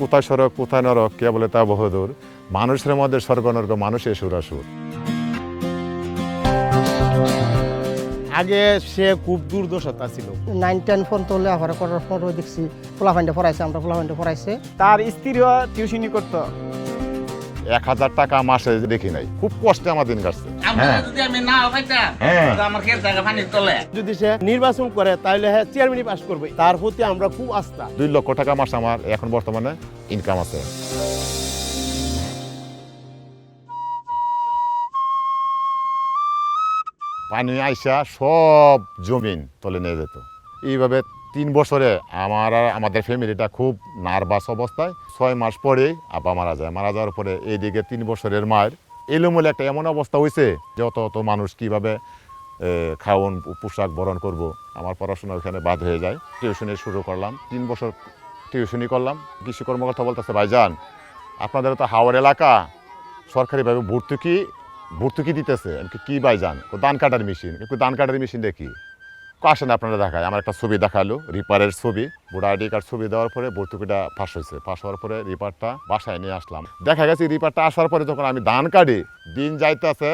কোথায় সড়ক কোথায় নরক কে বলে তা বহুদূর। মানুষের মধ্যে স্বর্গ নরক মানুষের সুরাসুর। আগে সে খুব দুর্দশতা ছিল। নাইন টেন ফোন তোলে আবার করার পরও দেখছি পোলাফাইন্ডে পড়াইছে আমরা পোলাফাইন্ডে পড়াইছে। তার স্ত্রীও টিউশনি করতো। এক হাজার টাকা মাসে দেখি নাই। খুব কষ্টে আমার দিন কাটছে। যদি আমি না পাইতাম হ্যাঁ। আমার খেত জায়গা পানির তলে। যদি সে নির্বাচন করে তাহলে হ্যাঁ চেয়ারম্যানই পাস করবে। তার প্রতি আমরা খুব আস্থা। দুই লক্ষ টাকা মাস আমার এখন বর্তমানে ইনকাম আছে। পানি আইসা সব জমিন তলে নিয়ে যেত। এইভাবে তিন বছরে আমার আর আমাদের ফ্যামিলিটা খুব নার্ভাস অবস্থায় ছয় মাস পরেই আব্বা মারা যায়। মারা যাওয়ার পরে এইদিকে তিন বছরের মায়ের এলোমেলো একটা এমন অবস্থা হয়েছে যে অত অত মানুষ কীভাবে খাওয়ন পোশাক বরণ করব আমার পড়াশোনা ওখানে বাদ হয়ে যায়। টিউশনি শুরু করলাম তিন বছর টিউশনি করলাম। কৃষি কর্মকর্তা বলতেছে ভাইজান আপনাদের তো হাওড় এলাকা সরকারিভাবে ভর্তুকি ভর্তুকি দিতেছে। কি, ভাইজান? ধান কাটার মেশিন। একটু ধান কাটার মেশিন দেখি আসেন আপনারা দেখায়। আমার একটা ছবি দেখাল, রিপারের ছবি। বুড়া আইডি কার্ড ছবি দেওয়ার পরে ভর্তুকিটা ফাঁস হয়েছে। ফাঁস হওয়ার পরে রিপারটা বাসায় নিয়ে আসলাম। দেখা গেছে রিপারটা আসার পরে যখন আমি ধান কাটি, দিন যাইতেছে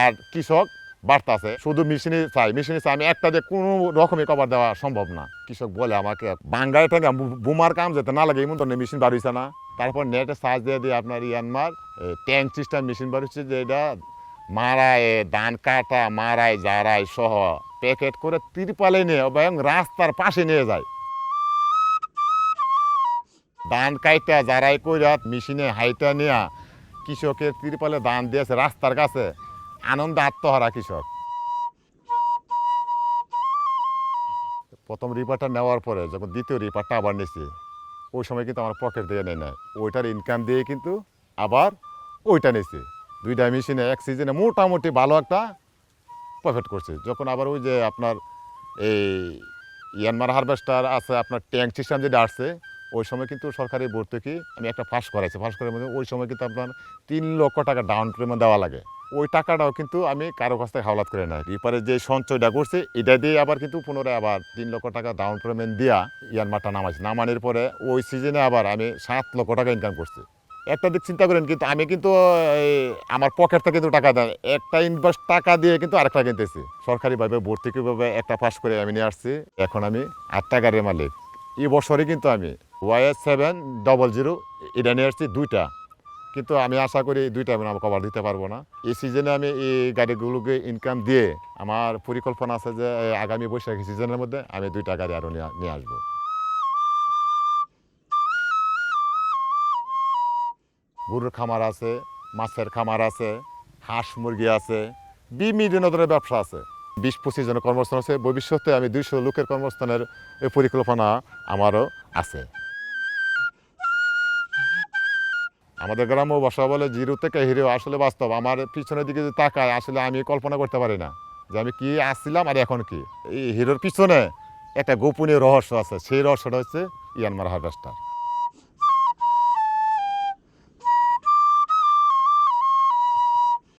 আর কৃষক বাড়তাছে। শুধু মেশিনে চাই মেশিনে চাই। আমি একটা যে কোনো রকমই কভার দেওয়া সম্ভব না। কৃষক বলে আমাকে বাঙ্গাই থেকে বুমার কাম যেতে না লাগে এমন ধরনের মেশিন বার না। তারপর নেটে সার্চ দিয়ে দিয়ে আপনার ইয়ানমার ট্যাঙ্ক সিস্টেম মেশিন বার হচ্ছে যে এটা মারায় ধান কাটা, মারায় জারায় সহ প্যাকেট করে তিরপালে নিয়ে এবং রাস্তার পাশে নিয়ে যায়। ধান কাইটা জারাই কইরা মেশিনে হাইটা নিয়া কৃষকের তিরপালে ধান দিয়েছে রাস্তার কাছে। আনন্দ, আত্মহারা কৃষক। প্রথম রিপারটা নেওয়ার পরে, যখন দ্বিতীয় রিপারটা আবার নিয়েছি ওই সময় কিন্তু আমার পকেট দিয়ে নেয় নাই। ওইটার ইনকাম দিয়ে কিন্তু আবার ওইটা নিয়েছি দুইটা মেশিনে এক সিজনে মোটামুটি ভালো একটা প্রফিট করছে। যখন আবার ওই যে আপনার এই ইয়ানমার হারভেস্টার আছে, আপনার ট্যাঙ্ক সিস্টেম যেটা আসছে, ওই সময় কিন্তু সরকারি ভর্তুকি আমি একটা ফাঁস করাইছি। ফাঁস করার মধ্যে ওই সময় কিন্তু আপনার তিন লক্ষ টাকা ডাউন পেমেন্ট দেওয়া লাগে। ওই টাকাটাও কিন্তু আমি কারও কাছ থেকে হাওলাত করে নাই। রিপারে যে সঞ্চয়টা করছে, এটা দিয়ে আবার কিন্তু পুনরায় আবার তিন লক্ষ টাকা ডাউন পেমেন্ট দিয়া ইয়ানমারটা নামাইছি। নামানোর পরে ওই সিজনে আবার আমি সাত লক্ষ টাকা ইনকাম করছি। একটা দিক চিন্তা করেন, কিন্তু আমি কিন্তু আমার পকেট থেকে কিন্তু টাকা দেয়। একটা ইনভেস্ট টাকা দিয়ে কিন্তু আরেকটা কিনতেছি। সরকারিভাবে ভর্তুকিভাবে একটা পাস করে আমি নিয়ে আসছি। এখন আমি আটটা গাড়ির মালিক। এই বছরে কিন্তু আমি ওয়াইএস সেভেন ডবল জিরো এটা নিয়ে আসছি দুইটা। কিন্তু আমি আশা করি এই দুইটা আমি কভার দিতে পারব না। এই সিজনে আমি এই গাড়িগুলোকে ইনকাম দিয়ে আমার পরিকল্পনা আছে যে, আগামী বৈশাখী সিজনের মধ্যে আমি দুইটা গাড়ি আরও নিয়ে আসব। গরুর খামার আছে, মাছের খামার আছে, হাঁস মুরগি আছে বিভিন্ন ধরনের ব্যবসা আছে। বিশ, পঁচিশ জনের কর্মস্থান আছে। ভবিষ্যতে আমি দুইশো লোকের কর্মস্থানের পরিকল্পনা আমারও আছে। আমাদের গ্রাম্য ভাষা বলে জিরো থেকে হিরো, আসলে বাস্তব। আমার পিছনের দিকে যদি তাকায়, আসলে আমি কল্পনা করতে পারি না যে আমি কি আসছিলাম আর এখন কি। এই হিরোর পিছনে একটা গোপনীয় রহস্য আছে। সেই রহস্যটা হচ্ছে ইয়ানমার হারভেস্টার।